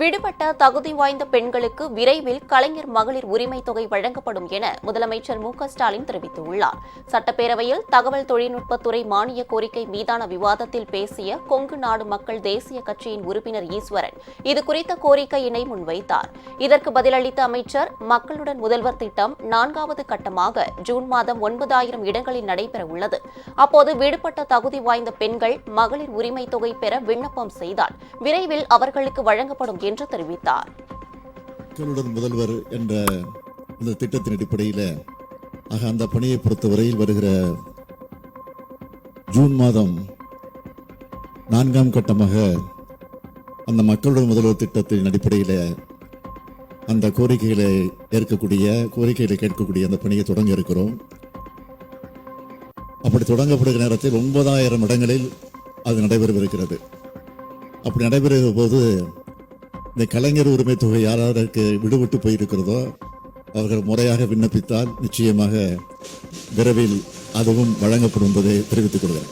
விடுபட்ட தகுதி வாய்ந்த பெண்களுக்கு விரைவில் கலைஞர் மகளிர் உரிமை தொகை வழங்கப்படும் என முதலமைச்சர் மு ஸ்டாலின் தெரிவித்துள்ளார். சட்டப்பேரவையில் தகவல் தொழில்நுட்பத்துறை மானிய கோரிக்கை மீதான விவாதத்தில் பேசிய கொங்கு நாடு மக்கள் தேசிய கட்சியின் உறுப்பினர் ஈஸ்வரன் இதுகுறித்த கோரிக்கையினை முன்வைத்தார். இதற்கு பதிலளித்த அமைச்சர் மக்களுடன் முதல்வர் திட்டம் நான்காவது கட்டமாக ஜூன் மாதம் ஒன்பதாயிரம் இடங்களில் நடைபெற உள்ளது. அப்போது விடுபட்ட தகுதி வாய்ந்த பெண்கள் மகளிர் உரிமை தொகை பெற விண்ணப்பம் செய்தால் விரைவில் அவர்களுக்கு வழங்கப்படும் என்று தெரிவித்தார். முதல்வர் என்ற இந்த திட்டத்தின் அடிப்படையில் ஆக அந்த பணியை பொறுத்தவரையில் வருகிற ஜூன் மாதம் நான்காம் கட்டமாக அந்த மக்களுடன் முதல்வர் திட்டத்தின் அடிப்படையில் அந்த கோரிக்கைகளை ஏற்கக்கூடிய கோரிக்கைகளை கேட்கக்கூடிய அந்த பணியை தொடங்க இருக்கிறோம். அப்படி தொடங்கப்படுகிற நேரத்தில் ஒன்பதாயிரம் இடங்களில் அது நடைபெறவிருக்கிறது. அப்படி நடைபெறுகிற போது இந்த கலைஞர் உரிமை தொகை யாராருக்கு விடுபட்டு போயிருக்கிறதோ அவர்கள் முறையாக விண்ணப்பித்தால் நிச்சயமாக விரைவில் அதுவும் வழங்கப்படும் என்பதை தெரிவித்துக் கொள்கிறேன்.